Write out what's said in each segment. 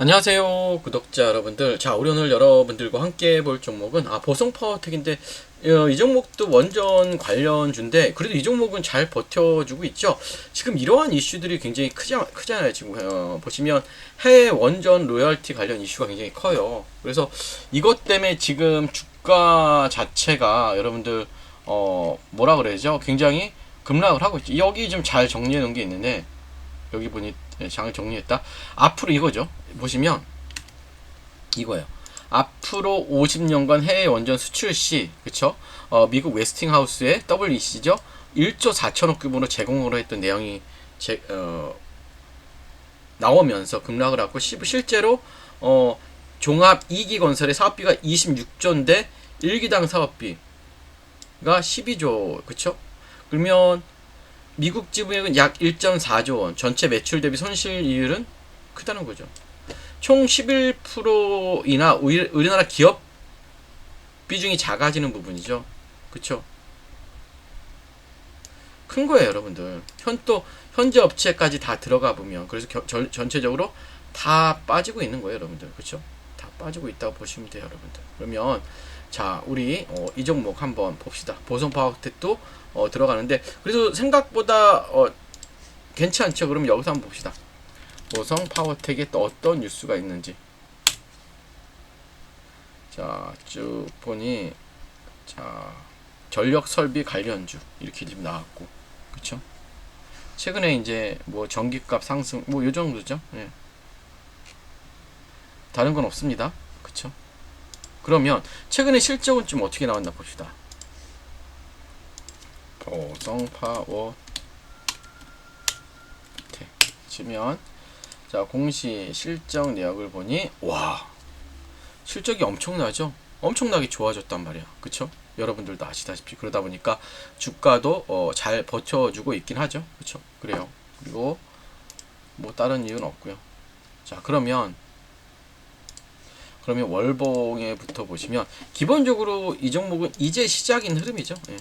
안녕하세요 구독자 여러분들. 자 우리 오늘 여러분들과 함께 볼 종목은 아 보성 파워텍인데 어, 이 종목도 원전 관련주인데 그래도 이 종목은 잘 버텨주고 있죠? 지금 이러한 이슈들이 굉장히 크지, 크잖아요 지금. 어, 보시면 해외 원전 로열티 관련 이슈가 굉장히 커요. 그래서 이것 때문에 지금 주가 자체가 여러분들 어 뭐라 그래야죠? 굉장히 급락을 하고 있죠. 여기 좀 잘 정리해 놓은 게 있는데 여기 보니 네, 장을 정리했다. 앞으로 이거죠. 보시면 이거예요. 앞으로 50년간 해외 원전 수출 시, 그쵸? 어, 미국 웨스팅하우스의 WEC죠. 1조 4천억 규모로 제공으로 했던 내용이 제, 어, 나오면서 급락을 하고 시- 실제로 어, 종합 2기 건설의 사업비가 26조인데 1기당 사업비가 12조, 그쵸? 그러면 미국 지분액은 약 1.4조 원, 전체 매출 대비 손실 이율은 크다는 거죠. 총 11%이나 우리나라 기업 비중이 작아지는 부분이죠. 그쵸? 큰 거예요, 여러분들. 현 또 현재 업체까지 다 들어가 보면 그래서 겨- 전, 전체적으로 다 빠지고 있는 거예요, 여러분들. 그쵸? 다 빠지고 있다고 보시면 돼요, 여러분들. 그러면 자, 우리 어, 이 종목 한번 봅시다. 보성 파워텍도 어, 들어가는데 그래도 생각보다 어, 괜찮죠. 그럼 여기서 한번 봅시다. 보성 파워텍에 또 어떤 뉴스가 있는지. 자, 쭉 보니 자, 전력 설비 관련주 이렇게 지금 나왔고. 그쵸? 최근에 이제 뭐 전기값 상승 뭐 요 정도죠. 예. 다른 건 없습니다. 그쵸? 그러면 최근에 실적은 좀 어떻게 나왔나 봅시다. 보성 파워 텍 치면 자 공시 실적 내역을 보니 와 실적이 엄청나죠? 엄청나게 좋아졌단 말이야. 그쵸? 여러분들도 아시다시피 그러다 보니까 주가도 어, 잘 버텨주고 있긴 하죠. 그쵸? 그래요. 그리고 뭐 다른 이유는 없고요. 자 그러면 그러면 월봉에부터 보시면 기본적으로 이 종목은 이제 시작인 흐름이죠. 예.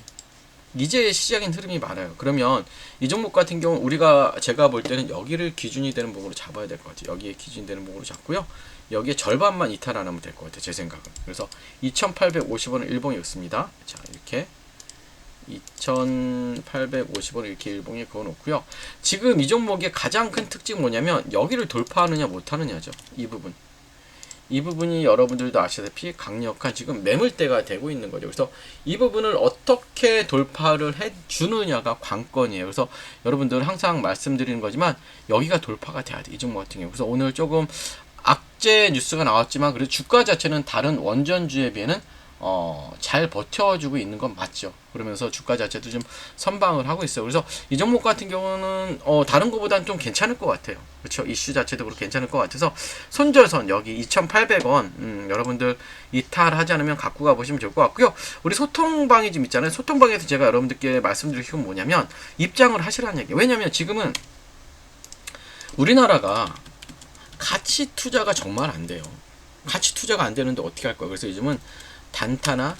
이제 시작인 흐름이 많아요. 그러면 이 종목 같은 경우 우리가 제가 볼 때는 여기를 기준이 되는 부분으로 잡아야 될 것 같아요. 여기에 기준이 되는 부분으로 잡고요. 여기에 절반만 이탈 안 하면 될 것 같아요. 제 생각은. 그래서 2,850원을 일봉에 넣습니다. 자 이렇게 2,850원을 이렇게 일봉에 그어 놓고요. 지금 이 종목의 가장 큰 특징이 뭐냐면 여기를 돌파하느냐 못하느냐죠. 이 부분. 이 부분이 여러분들도 아시다시피 강력한 지금 매물대가 되고 있는 거죠. 그래서 이 부분을 어떻게 돌파를 해 주느냐가 관건이에요. 그래서 여러분들 항상 말씀드리는 거지만 여기가 돌파가 돼야 돼. 이 종목 같은 경우. 그래서 오늘 조금 악재 뉴스가 나왔지만 그래도 주가 자체는 다른 원전주에 비해는 어, 잘 버텨주고 있는 건 맞죠. 그러면서 주가 자체도 좀 선방을 하고 있어요. 그래서 이 종목 같은 경우는 어, 다른 것보다는 좀 괜찮을 것 같아요. 그렇죠? 이슈 자체도 그렇고 괜찮을 것 같아서 손절선 여기 2,800원 음, 여러분들 이탈하지 않으면 갖고 가보시면 좋을 것 같고요. 우리 소통방이 좀 있잖아요. 소통방에서 제가 여러분들께 말씀드릴 건 뭐냐면 입장을 하시라는 얘기. 왜냐면 지금은 우리나라가 가치 투자가 정말 안 돼요. 가치 투자가 안 되는데 어떻게 할 거야? 그래서 요즘은 단타나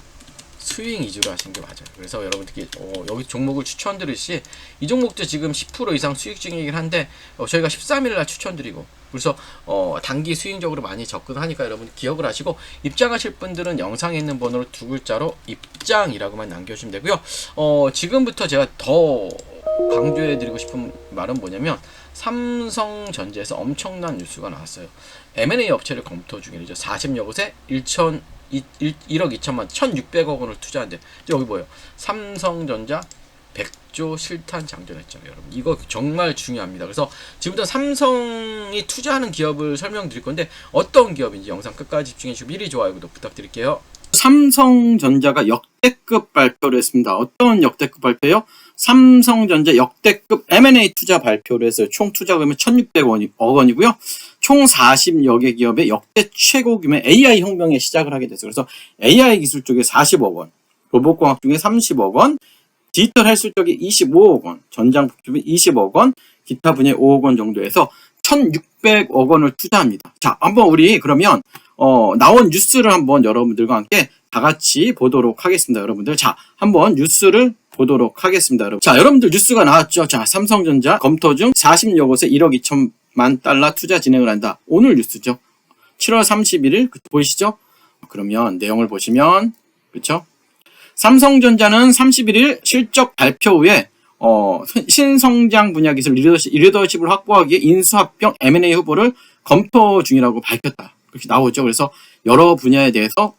스윙 위주로 하시는 게 맞아요. 그래서 여러분들께 어, 여기 종목을 추천드리시 이 종목도 지금 10% 이상 수익 중이긴 한데 어, 저희가 13일 날 추천드리고 그래서 어, 단기 수익적으로 많이 접근하니까 여러분 기억을 하시고 입장하실 분들은 영상에 있는 번호로 두 글자로 입장이라고만 남겨주시면 되고요. 어, 지금부터 제가 더 강조해드리고 싶은 말은 뭐냐면 삼성전자에서 엄청난 뉴스가 나왔어요. M&A 업체를 검토 중이죠. 40여 곳에 1천 1 억 2천만 1,600억 원을 투자한대. 여기 뭐예요? 삼성전자 100조 실탄 장전했잖아요, 여러분. 이거 정말 중요합니다. 그래서 지금부터 삼성이 투자하는 기업을 설명드릴 건데 어떤 기업인지 영상 끝까지 집중해 주시고 미리 좋아요, 구독 부탁드릴게요. 삼성전자가 역대급 발표를 했습니다. 어떤 역대급 발표요? 삼성전자 역대급 M&A 투자 발표를 했어요. 총 투자 금액 1,600억 원이고요. 총 40여 개 기업의 역대 최고 규모의 AI 혁명에 시작을 하게 됐어요. 그래서 AI 기술 쪽에 40억 원, 로봇공학 쪽에 30억 원, 디지털 헬스 쪽에 25억 원, 전장품 쪽에 20억 원, 기타 분야에 5억 원 정도에서 1,600억 원을 투자합니다. 자, 한번 우리 그러면 어, 나온 뉴스를 한번 여러분들과 함께 다 같이 보도록 하겠습니다, 여러분들. 자, 한번 뉴스를 보도록 하겠습니다, 여러분. 자, 여러분들 뉴스가 나왔죠. 자, 삼성전자 검토 중 40여 곳에 1억 2천 만 달러 투자 진행을 한다. 오늘 뉴스죠. 7월 31일 그- 보이시죠? 그러면 내용을 보시면 그렇죠? 삼성전자는 31일 실적 발표 후에 어, 신성장 분야 기술 리더십, 리더십을 확보하기 위해 인수합병 M&A 후보를 검토 중이라고 밝혔다. 그렇게 나오죠. 그래서 여러 분야에 대해서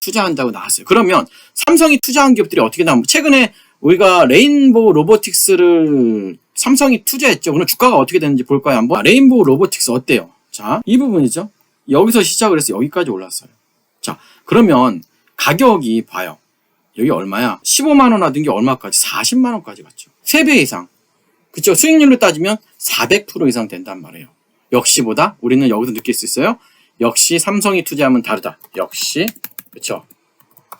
투자한다고 나왔어요. 그러면 삼성이 투자한 기업들이 어떻게 나오면 최근에 우리가 레인보우 로보틱스를 삼성이 투자했죠. 그럼 주가가 어떻게 되는지 볼까요? 한번 레인보우 로보틱스 어때요? 자, 이 부분이죠. 여기서 시작을 해서 여기까지 올랐어요. 자, 그러면 가격이 봐요. 여기 얼마야? 15만 원 하던 게 얼마까지? 40만 원까지 갔죠. 3배 이상. 그쵸? 수익률로 따지면 400% 이상 된단 말이에요. 역시보다 우리는 여기서 느낄 수 있어요. 역시 삼성이 투자하면 다르다. 역시 그쵸?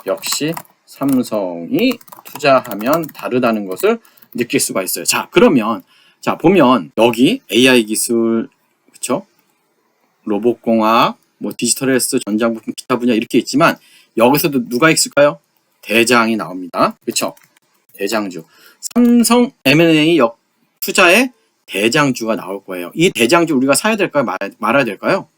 역시 삼성이 투자하면 다르다는 것을 느낄 수가 있어요. 자, 그러면 자 보면 여기 AI 기술 그쵸? 로봇공학, 뭐 디지털 헬스, 전자부품, 기타 분야 이렇게 있지만 여기서도 누가 있을까요? 대장이 나옵니다. 그쵸? 대장주. 삼성 M&A 역 투자의 대장주가 나올 거예요. 이 대장주 우리가 사야 될까요? 말, 말아야 될까요?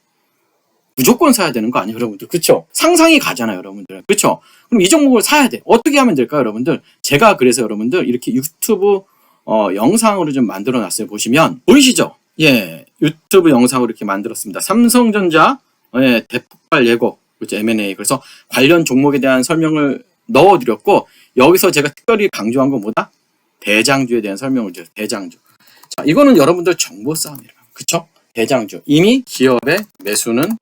무조건 사야 되는 거 아니에요, 여러분들? 그쵸? 상상이 가잖아요, 여러분들. 그쵸? 그럼 이 종목을 사야 돼. 어떻게 하면 될까요, 여러분들? 제가 그래서 여러분들 이렇게 유튜브 어, 영상으로 좀 만들어 놨어요. 보시면 보이시죠? 예, 유튜브 영상으로 이렇게 만들었습니다. 삼성전자 예, 대폭발 예고, 그렇죠? M&A. 그래서 관련 종목에 대한 설명을 넣어 드렸고 여기서 제가 특별히 강조한 건 뭐다? 대장주에 대한 설명을 드렸어요. 대장주. 자, 이거는 여러분들 정보 싸움이라. 그쵸? 대장주. 이미 기업의 매수는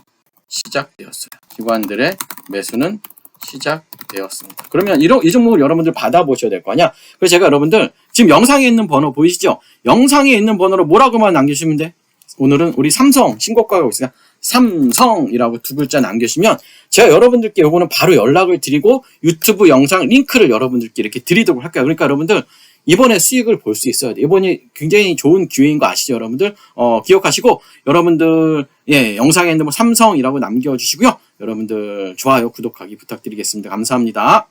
시작되었어요. 기관들의 매수는 시작되었습니다. 그러면 이런 이 종목을 여러분들 받아보셔야 될 거 아니야? 그래서 제가 여러분들 지금 영상에 있는 번호 보이시죠? 영상에 있는 번호로 뭐라고만 남겨주시면 돼? 오늘은 우리 삼성 신고가가 있으니까 삼성이라고 두 글자 남겨주시면 제가 여러분들께 요거는 바로 연락을 드리고 유튜브 영상 링크를 여러분들께 이렇게 드리도록 할게요. 그러니까 여러분들 이번에 수익을 볼 수 있어야 돼. 이번이 굉장히 좋은 기회인 거 아시죠, 여러분들? 어, 기억하시고 여러분들 예, 영상에 있는 뭐 삼성이라고 남겨 주시고요. 여러분들 좋아요, 구독하기 부탁드리겠습니다. 감사합니다.